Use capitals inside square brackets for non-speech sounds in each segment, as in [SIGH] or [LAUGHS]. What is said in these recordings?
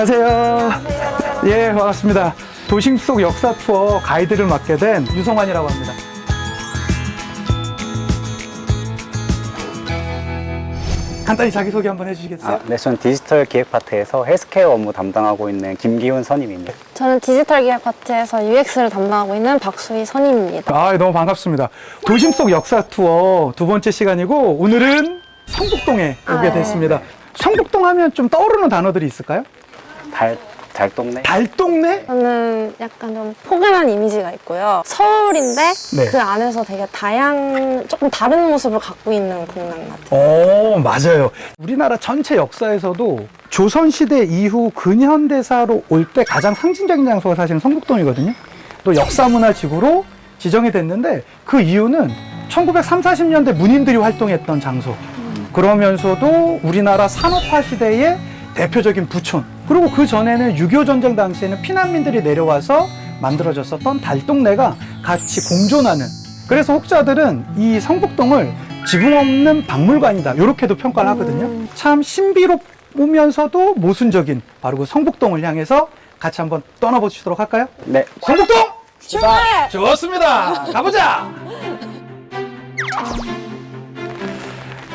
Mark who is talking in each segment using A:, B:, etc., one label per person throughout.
A: 안녕하세요. 예, 반갑습니다. 도심 속 역사 투어 가이드를 맡게 된 유성환이라고 합니다. 간단히 자기소개 한번 해주시겠어요?
B: 아, 네, 저는 디지털 기획 파트에서 헬스케어 업무 담당하고 있는 김기훈 선임입니다.
C: 저는 디지털 기획 파트에서 UX를 담당하고 있는 박수희 선임입니다.
A: 아, 너무 반갑습니다. 도심 속 역사 투어 두 번째 시간이고 오늘은 성북동에 오게
C: 아, 네.
A: 됐습니다. 성북동 하면 좀 떠오르는 단어들이 있을까요?
B: 달, 달동네?
A: 달동네?
C: 저는 약간 좀 포근한 이미지가 있고요. 서울인데
A: 네.
C: 그 안에서 되게 다양, 조금 다른 모습을 갖고 있는 공간 같아요.
A: 어, 맞아요. 우리나라 전체 역사에서도 조선시대 이후 근현대사로 올 때 가장 상징적인 장소가 사실은 성북동이거든요. 또 역사문화지구로 지정이 됐는데 그 이유는 1930, 40년대 문인들이 활동했던 장소. 그러면서도 우리나라 산업화 시대의 대표적인 부촌. 그리고 그 전에는 6.25 전쟁 당시에는 피난민들이 내려와서 만들어졌었던 달동네가 같이 공존하는. 그래서 혹자들은 이 성북동을 지붕 없는 박물관이다. 이렇게도 평가를 하거든요. 참 신비롭으면서도 모순적인 바로 그 성북동을 향해서 같이 한번 떠나보시도록 할까요?
B: 네.
A: 성북동!
C: 출발!
A: 좋습니다. 가보자.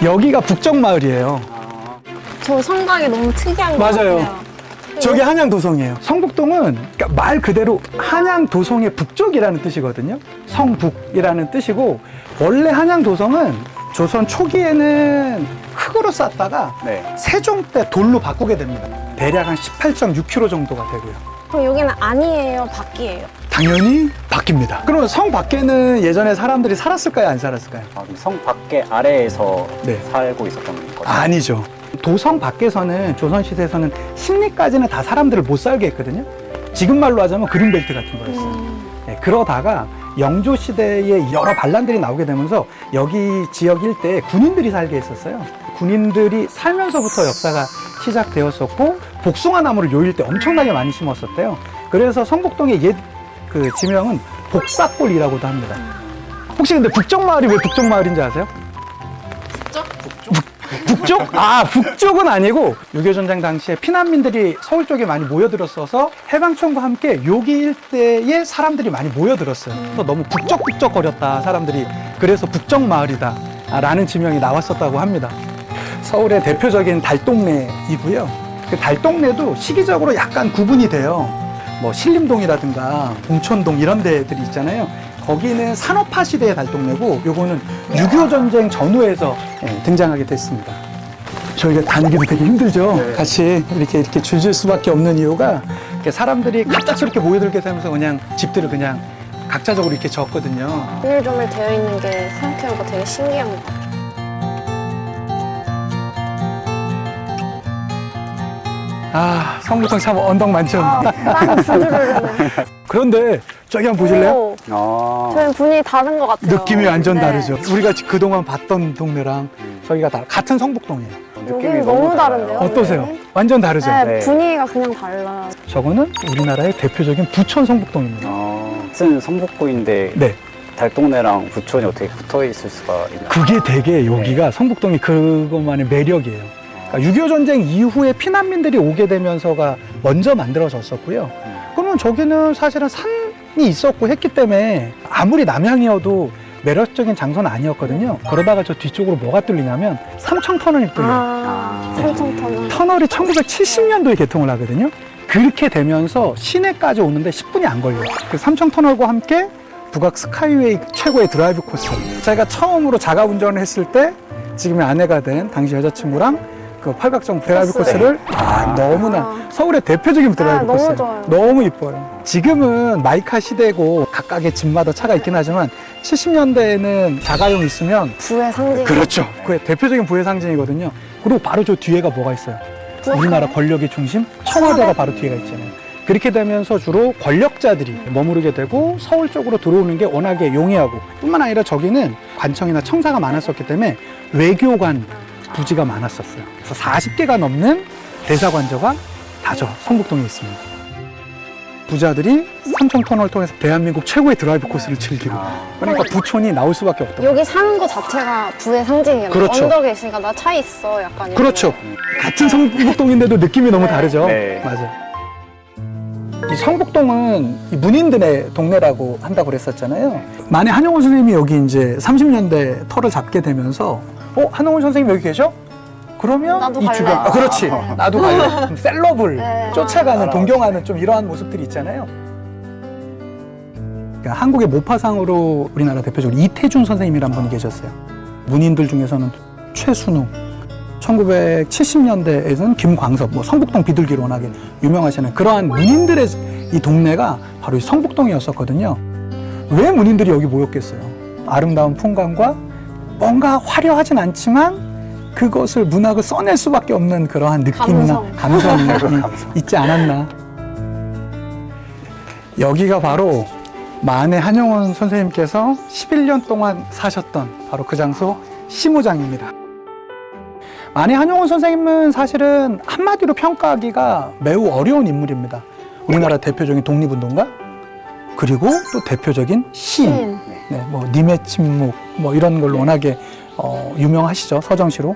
A: 여기가 북정마을이에요.
B: 아,
C: 저 성곽이 너무 특이한 것
A: 맞아요.
C: 같아요.
A: 저기 한양 도성이에요. 성북동은 그러니까 말 그대로 한양 도성의 북쪽이라는 뜻이거든요. 성북이라는 뜻이고 원래 한양 도성은 조선 초기에는 흙으로 쌓다가
B: 네.
A: 세종 때 돌로 바꾸게 됩니다. 대략 한 18.6km 정도가 되고요.
C: 그럼 여기는 안이에요, 밖이에요?
A: 당연히 바뀝니다. 그러면 성 밖에는 예전에 사람들이 살았을까요? 안 살았을까요?
B: 아, 그럼 성 밖에 아래에서
A: 네.
B: 살고 있었던 거죠?
A: 아니죠. 도성 밖에서는 조선시대에서는 심리까지는 다 사람들을 못 살게 했거든요. 지금 말로 하자면 그린벨트 같은 거였어요. 네, 그러다가 영조 시대에 여러 반란들이 나오게 되면서 여기 지역 일대에 군인들이 살게 했었어요. 군인들이 살면서부터 역사가 시작되었었고 복숭아 나무를 요 일대 엄청나게 많이 심었었대요. 그래서 성북동의 옛 그 지명은 복사골이라고도 합니다. 혹시 근데 북쪽마을이 왜 북쪽마을인지 아세요? 북쪽? 아, 북쪽은 아니고 6.25 전쟁 당시에 피난민들이 서울 쪽에 많이 모여들었어서 해방촌과 함께 여기 일대에 사람들이 많이 모여들었어요. 그래서 너무 북적북적 거렸다, 사람들이. 그래서 북적 마을이다. 라는 지명이 나왔었다고 합니다. 서울의 대표적인 달동네이고요. 그 달동네도 시기적으로 약간 구분이 돼요. 뭐 신림동이라든가 봉천동 이런 데들이 있잖아요. 거기는 산업화 시대의 달동네고 요거는 6.25 전쟁 전후에서 예, 등장하게 됐습니다. 저희가 다니기도 되게 힘들죠.
B: 네.
A: 같이 이렇게 이렇게 줄질 수밖에 없는 이유가 이렇게 사람들이 갑작스럽게 모여들게 되면서 그냥 집들을 그냥 각자적으로 이렇게 졌거든요.
C: 조밀조밀 되어 있는 게 생각해보니까 되게 신기합니다.
A: 아, 성북동 참 언덕 만점.
C: 땀이 주르르르. [LAUGHS]
A: 그런데 저기 한번 보실래요?
C: 오,
B: 아,
C: 저희 분위기 다른 것 같아요.
A: 느낌이 완전
C: 네.
A: 다르죠. 우리가 그동안 봤던 동네랑
B: 음.
A: 저희가 다 같은 성북동이에요.
C: 여기는 너무 다른데요?
A: 어떠세요?
C: 네.
A: 완전 다르죠?
C: 네,
B: 네.
C: 분위기가 그냥 달라요.
A: 저거는 우리나라의 대표적인 부천 성북동입니다.
B: 아, 같은 성북구인데
A: 네.
B: 달동네랑 부촌이 어떻게 붙어 있을 수가 있나요?
A: 그게 되게 여기가 성북동이 그것만의 매력이에요. 그러니까 6.25 전쟁 이후에 피난민들이 오게 되면서가 먼저 만들어졌었고요. 그러면 저기는 사실은 산이 있었고 했기 때문에 아무리 남향이어도 매력적인 장소는 아니었거든요. 그러다가 저 뒤쪽으로 뭐가 뚫리냐면 삼청터널이 뚫려요.
C: 아, 삼청터널.
A: 터널이 1970년도에 개통을 하거든요. 그렇게 되면서 시내까지 오는데 10분이 안 걸려요. 그 삼청터널과 함께 북악 스카이웨이 최고의 드라이브 코스. 제가 처음으로 자가 운전을 했을 때 지금의 아내가 된 당시 여자친구랑 그 팔각정 드라이브
C: 코스.
A: 코스를 아, 너무나
C: 아.
A: 서울의 대표적인 드라이브
C: 아, 너무
A: 코스.
C: 좋아요.
A: 너무 이뻐요. 지금은 마이카 시대고 각각의 집마다 차가 있긴 하지만 70년대에는 자가용 있으면
C: 부의 상징.
A: 그렇죠. 그의 대표적인 부의 상징이거든요. 그리고 바로 저 뒤에가 뭐가 있어요?
C: 부엌.
A: 우리나라 권력의 중심 청와대가 바로 뒤에가 있잖아요. 그렇게 되면서 주로 권력자들이 머무르게 되고 서울 쪽으로 들어오는 게 워낙에 용이하고 뿐만 아니라 저기는 관청이나 청사가 많았었기 때문에 외교관 부지가 많았었어요. 그래서 40개가 넘는 대사관저가 다저 성북동에 있습니다. 부자들이 삼청 터널을 통해서 대한민국 최고의 드라이브 코스를 즐기고
B: 아.
A: 그러니까 부촌이 나올 수밖에 없다.
C: 여기 사는 거 자체가 부의 상징이에요.
A: 그렇죠.
C: 언덕에 있으니까 나 차 있어. 약간 이런
A: 그렇죠.
C: 거.
A: 같은 성북동인데도 느낌이 너무 다르죠.
B: 네.
A: 맞아. 이 성북동은 이 문인들의 동네라고 한다고 그랬었잖아요. 만에 한용운 선생님이 여기 이제 30년대 터를 잡게 되면서 어 한용운 선생님 여기 계셔? 그러면
C: 나도
A: 이
C: 갈래.
A: 주변 아, 그렇지
C: 네.
A: 나도 갈래 셀럽을
C: 네.
A: 쫓아가는
B: 아,
A: 동경하는 좀 이러한 모습들이 있잖아요. 그러니까 한국의 모파상으로 우리나라 대표적으로 이태준 선생님이란 분이 계셨어요. 문인들 중에서는 최순우, 1970년대에는 김광섭, 뭐 성북동 비둘기로 워낙에 유명하시는 그러한 문인들의 이 동네가 바로 이 성북동이었었거든요. 왜 문인들이 여기 모였겠어요? 아름다운 풍광과 뭔가 화려하진 않지만 그것을 문학을 써낼 수밖에 없는 그러한 느낌이나
C: 감성.
A: 감성. [LAUGHS] 있지 않았나. 여기가 바로 만해 한영원 선생님께서 11년 동안 사셨던 바로 그 장소 시무장입니다. 만해 한영원 선생님은 사실은 한마디로 평가하기가 매우 어려운 인물입니다. 우리나라 대표적인 독립운동가 그리고 또 대표적인 시인. 네, 뭐 님의 침묵 뭐 이런 걸로 워낙에 어, 유명하시죠 서정시로.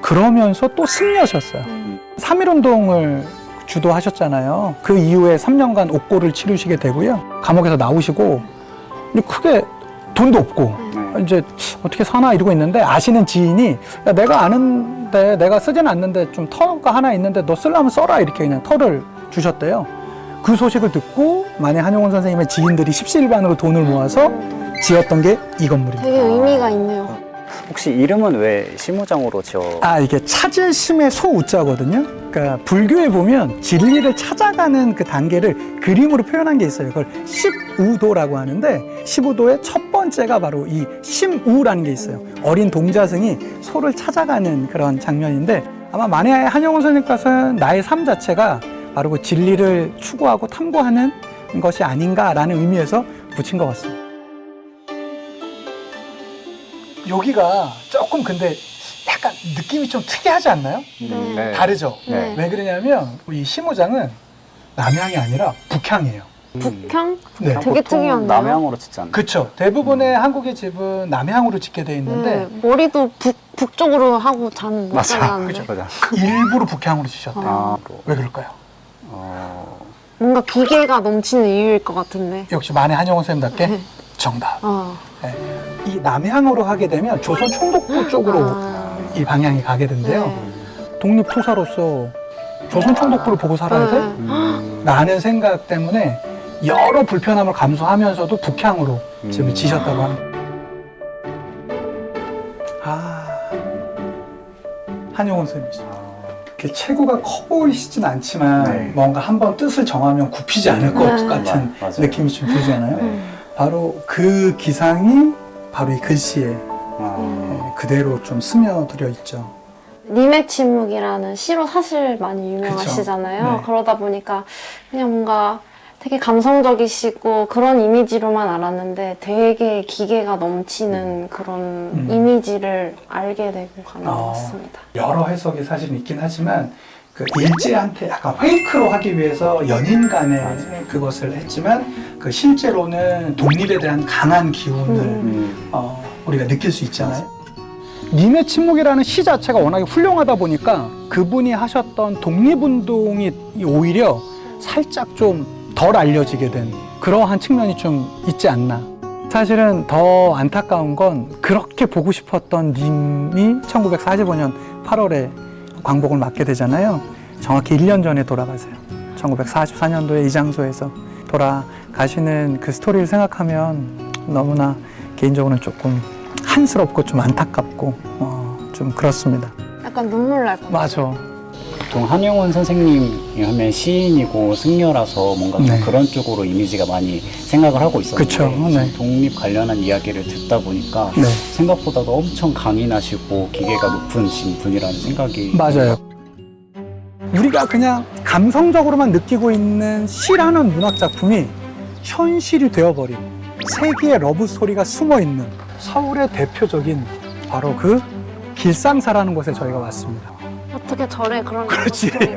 A: 그러면서 또 승려셨어요.
C: 음.
A: 3.1운동을 주도하셨잖아요. 그 이후에 3년간 옥고를 치르시게 되고요. 감옥에서 나오시고 이제 크게 돈도 없고
B: 네.
A: 이제 어떻게 사나 이러고 있는데 아시는 지인이 야, 내가 아는데 내가 쓰진 않는데 좀 터가 하나 있는데 너 쓰려면 써라 이렇게 그냥 터를 주셨대요. 그 소식을 듣고 만해 한용운 선생님의 지인들이 십시일반으로 돈을 모아서 지었던 게 이 건물입니다.
C: 되게 의미가 있네요.
B: 혹시 이름은 왜 시무장으로 지어?
A: 아 이게 찾을 심의 소우자거든요. 그러니까 불교에 보면 진리를 찾아가는 그 단계를 그림으로 표현한 게 있어요. 그걸 십우도라고 하는데 십우도의 첫 번째가 바로 이 심우라는 게 있어요. 어린 동자승이 소를 찾아가는 그런 장면인데 아마 만해 한영원 선생님께서는 나의 삶 자체가 바로 그 진리를 추구하고 탐구하는 것이 아닌가라는 의미에서 붙인 것 같습니다. 여기가 조금 근데 약간 느낌이 좀 특이하지 않나요?
B: 음,
C: 네.
A: 다르죠?
C: 네.
A: 왜 그러냐면 이 시무장은 남향이 아니라 북향이에요.
C: 북향?
A: 네.
C: 되게
B: 보통
C: 특이한데요?
B: 남향으로 짓지 않나요?
A: 그렇죠. 대부분의 한국의 집은 남향으로 짓게 돼 있는데
C: 네, 머리도 북, 북쪽으로 하고 잠못
B: 맞아.
C: 자는데
B: 맞아.
A: 일부러 북향으로 지셨대요.
B: 아,
A: 왜 그럴까요?
B: 어,
C: 뭔가 기계가 넘치는 이유일 것 같은데.
A: 역시 만해 한영원 선생님답게
C: 네.
A: 정답.
C: 어.
A: 네. 이 남향으로 하게 되면 조선 총독부 쪽으로
C: 아.
A: 이 방향이 가게 된대요.
C: 네.
A: 독립투사로서 조선 총독부를 보고 살아야 돼?
C: 네.
B: 음,
A: 라는 생각 때문에 여러 불편함을 감수하면서도 북향으로 집을
B: 음.
A: 지셨다고 합니다. 아, 한용원 선생님이죠. 이렇게 체구가 커 보이시진 않지만
B: 네.
A: 뭔가 한번 뜻을 정하면 굽히지 않을 것
C: 네.
A: 같은
B: 맞아요.
A: 느낌이 좀 들잖아요.
B: 네.
A: 바로 그 기상이 바로 이 글씨에
B: 아,
A: 예, 그대로 좀 스며들어 있죠.
C: 님의 침묵이라는 시로 사실 많이 유명하시잖아요.
A: 그쵸. 네.
C: 그러다 보니까 그냥 뭔가 되게 감성적이시고 그런 이미지로만 알았는데 되게 기계가 넘치는 그런
A: 음.
C: 이미지를 알게 되고 가는
A: 어.
C: 것 같습니다.
A: 여러 해석이 사실은 있긴 하지만 그 일제한테 약간 페이크로 하기 위해서 연인 간에. 그것을 했지만 그 실제로는 독립에 대한 강한 기운을
C: 음.
B: 음,
A: 어, 우리가 느낄 수 있잖아요. 님의 침묵이라는 시 자체가 워낙에 훌륭하다 보니까 그분이 하셨던 독립운동이 오히려 살짝 좀 덜 알려지게 된 그러한 측면이 좀 있지 않나. 사실은 더 안타까운 건 그렇게 보고 싶었던 님이 1945년 8월에 광복을 맞게 되잖아요. 정확히 1년 전에 돌아가세요. 1944년도에 이 장소에서 돌아가시는 그 스토리를 생각하면 너무나 개인적으로는 조금 한스럽고 좀 안타깝고 어, 좀 그렇습니다.
C: 약간 눈물 날 것 같아요.
A: 맞아.
B: 보통 한영원 선생님이 하면 시인이고 승려라서 뭔가 좀
A: 네.
B: 그런 쪽으로 이미지가 많이 생각을 하고 있었는데
A: 네.
B: 독립 관련한 이야기를 듣다 보니까
A: 네,
B: 생각보다도 엄청 강인하시고 기계가 높으신 분이라는 생각이
A: 맞아요. 우리가 그냥 감성적으로만 느끼고 있는 시라는 문학 작품이 현실이 되어버린 세기의 러브 스토리가 숨어 있는 서울의 대표적인 바로 그 길상사라는 곳에 저희가 왔습니다.
C: 어떻게 절에 그런
A: 그렇지.
B: 절에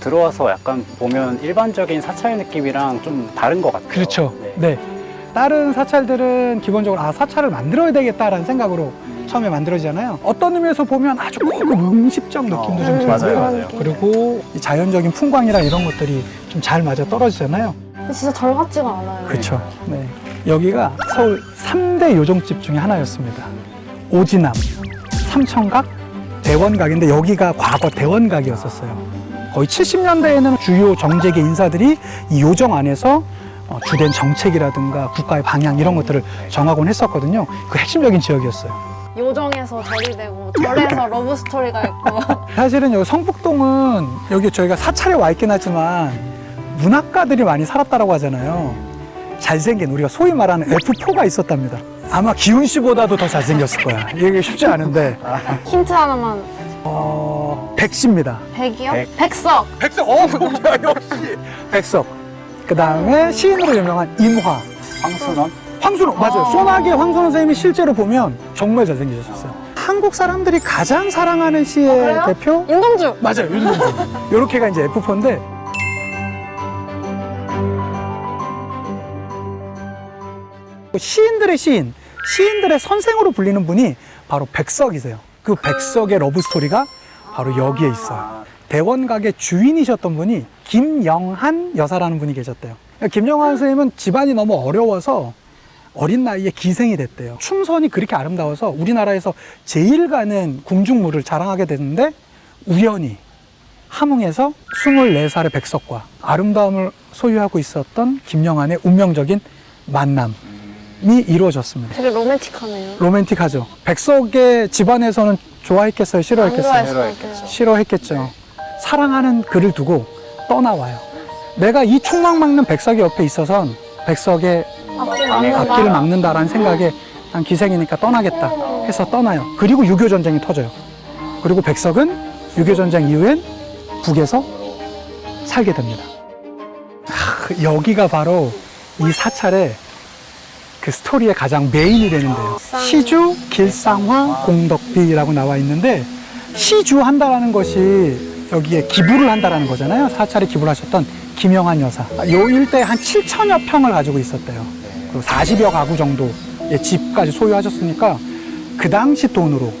B: 들어와서 약간 보면 일반적인 사찰 느낌이랑 좀 다른 것 같아요.
A: 그렇죠.
B: 네.
A: 네. 다른 사찰들은 기본적으로 아 사찰을 만들어야 되겠다라는 생각으로 처음에 만들어지잖아요. 어떤 의미에서 보면 아주 고급 음식적 느낌도 좀
C: 음.
B: 맞아요, 맞아요.
A: 그리고 이 자연적인 풍광이랑 이런 것들이 좀 잘 맞아 떨어지잖아요.
C: 근데 진짜 절 같지가 않아요.
A: 그렇죠. 네. 여기가 서울 3대 요정집 중에 하나였습니다. 오지남, 삼청각, 대원각인데 여기가 과거 대원각이었었어요. 거의 70년대에는 주요 정재계 인사들이 이 요정 안에서 어, 주된 정책이라든가 국가의 방향 이런 것들을 정하곤 했었거든요. 그 핵심적인 지역이었어요.
C: 요정에서 절이 되고 절에서 [LAUGHS] 러브 스토리가 있고
A: 사실은 여기 성북동은 여기 저희가 사찰에 와 있긴 하지만 문학가들이 많이 살았다라고 하잖아요. 잘생긴 우리가 소위 말하는 F4가 있었답니다. 아마 기훈 씨보다도 더 잘생겼을 거야. 이게 쉽지 않은데
C: 힌트 하나만
A: 어, 백씨입니다.
C: 백이요?
B: 백.
C: 백석
A: 백석, 어, [LAUGHS] 뭐야, 역시. 백석. 그 다음에 시인으로 유명한 임화.
B: 황순원?
A: 황순호, 맞아요.
C: 어.
A: 소나기 황순호 선생님이 실제로 보면 정말 잘생기셨어요. 한국 사람들이 가장 사랑하는 시의
C: 어, 그래요?
A: 대표?
C: 윤동주
A: 맞아요, 윤동주. 요렇게가 이제 F4인데. 시인들의 시인, 시인들의 선생으로 불리는 분이 바로 백석이세요. 그 백석의 러브 스토리가 바로 여기에 있어요. 대원각의 주인이셨던 분이 김영한 여사라는 분이 계셨대요. 김영한 선생님은 집안이 너무 어려워서 어린 나이에 기생이 됐대요. 춤선이 그렇게 아름다워서 우리나라에서 제일 가는 궁중물을 자랑하게 됐는데 우연히 함흥에서 24살의 백석과 아름다움을 소유하고 있었던 김영한의 운명적인 만남 이 이루어졌습니다.
C: 되게 로맨틱하네요.
A: 로맨틱하죠. 백석의 집안에서는 좋아했겠어요?
C: 안
A: 싫어했겠어요?
C: 좋아했을 것 같아요.
A: 싫어했겠죠. 사랑하는 그를 두고 떠나와요. 내가 이 총망 막는 백석이 옆에 있어선 백석의
C: 앞길.
A: 앞길을 막는다라는 생각에 난 기생이니까 떠나겠다 해서 떠나요. 그리고 6.25 전쟁이 터져요. 그리고 백석은 6.25 전쟁 이후엔 북에서 살게 됩니다. 하, 여기가 바로 이 사찰의 그 스토리의 가장 메인이 되는데요. 시주 길상화 공덕비라고 나와 있는데 시주 한다라는 것이 여기에 기부를 한다라는 거잖아요. 사찰에 기부를 하셨던 김영한 여사. 요 일대에 한 7천여 평을 가지고 있었대요. 그리고 40여 가구 정도의 집까지 소유하셨으니까 그 당시 돈으로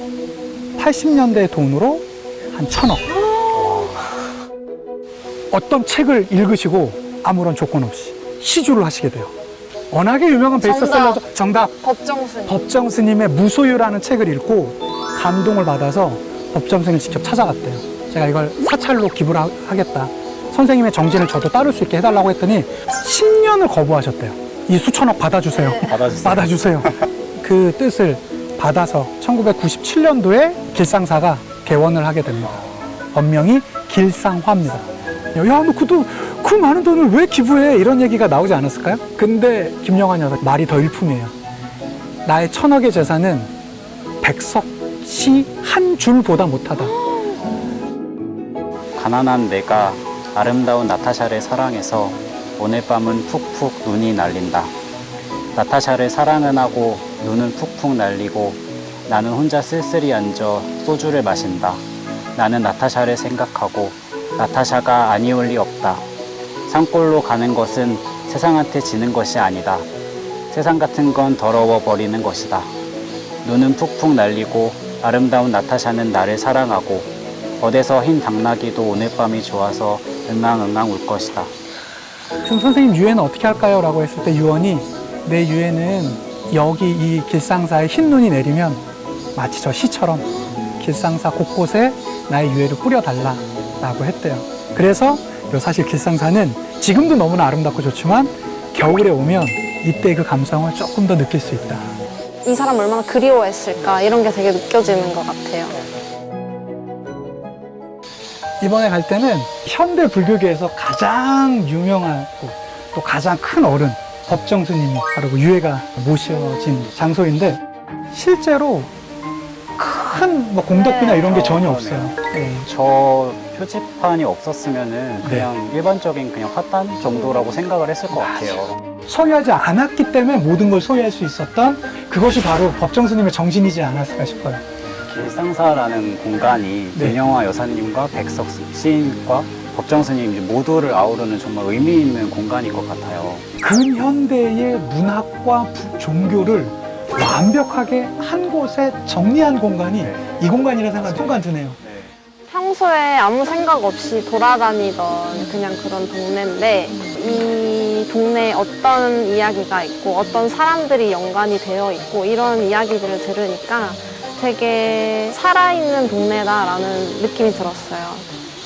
A: 80년대 돈으로 한 천억. 어떤 책을 읽으시고 아무런 조건 없이 시주를 하시게 돼요. 워낙에 유명한 베스트셀러죠. 정답.
C: 법정순.
A: 법정 스님의 무소유라는 책을 읽고 감동을 받아서 법정 스님을 직접 찾아갔대요. 제가 이걸 사찰로 기부를 하- 하겠다. 선생님의 정진을 저도 따를 수 있게 해달라고 했더니 10년을 거부하셨대요. 이 수천억 받아주세요.
B: 받아주세요.
A: 받아주세요. 그 뜻을 받아서 1997년도에 길상사가 개원을 하게 됩니다. 법명이 길상화입니다. 야, 너 그도 그 많은 돈을 왜 기부해? 이런 얘기가 나오지 않았을까요? 근데 김영환 여사 말이 더 일품이에요. 나의 천억의 재산은 백석 시 한 줄보다 못하다.
B: 가난한 내가 아름다운 나타샤를 사랑해서 오늘 밤은 푹푹 눈이 날린다. 나타샤를 사랑은 하고 눈은 푹푹 날리고 나는 혼자 쓸쓸히 앉아 소주를 마신다. 나는 나타샤를 생각하고 나타샤가 아니올 리 없다. 산골로 가는 것은 세상한테 지는 것이 아니다. 세상 같은 건 더러워 버리는 것이다. 눈은 푹푹 날리고 아름다운 나타샤는 나를 사랑하고 어디서 흰 당나귀도 오늘 밤이 좋아서 응앙응앙 울 것이다.
A: 그럼 선생님 유해는 어떻게 할까요? 라고 했을 때 유언이 내 유해는 여기 이 길상사에 흰 눈이 내리면 마치 저 시처럼 길상사 곳곳에 나의 유해를 뿌려달라 라고 했대요. 그래서 요 사실 길상사는 지금도 너무나 아름답고 좋지만 겨울에 오면 이때 그 감성을 조금 더 느낄 수 있다.
C: 이 사람 얼마나 그리워했을까 이런 게 되게 느껴지는 것 같아요.
A: 이번에 갈 때는 현대 불교계에서 가장 유명하고 또 가장 큰 어른 법정 스님이 바로 그 유해가 모셔진 장소인데 실제로 큰 뭐 공덕비나
C: 네.
A: 이런 게 전혀
B: 어,
A: 없어요. 네.
B: 저 표지판이 없었으면은 그냥 일반적인 그냥 화단 정도라고 생각을 했을 것 같아요.
A: 소유하지 않았기 때문에 모든 걸 소유할 수 있었던 그것이 바로 법정 스님의 정신이지 않았을까 싶어요.
B: 길상사라는 공간이
A: 네.
B: 윤영화 여사님과 백석 시인과 법정 스님 모두를 아우르는 정말 의미 있는 공간인 것 같아요.
A: 근현대의 문학과 부- 종교를 완벽하게 한 곳에 정리한 공간이 이 공간이라 생각이 순간 드네요.
C: 평소에 아무 생각 없이 돌아다니던 그냥 그런 동네인데 이 동네에 어떤 이야기가 있고 어떤 사람들이 연관이 되어 있고 이런 이야기들을 들으니까 되게 살아있는 동네다라는 느낌이 들었어요.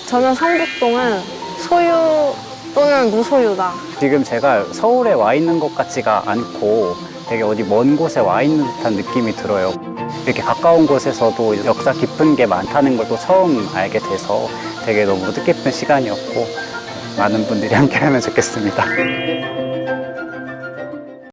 C: 저는 성북동은 소유 또는 무소유다.
B: 지금 제가 서울에 와 있는 것 같지가 않고 되게 어디 먼 곳에 와 있는 듯한 느낌이 들어요. 이렇게 가까운 곳에서도 역사 깊은 게 많다는 걸 또 처음 알게 돼서 되게 너무 뜻깊은 시간이었고 많은 분들이 함께 하면 좋겠습니다.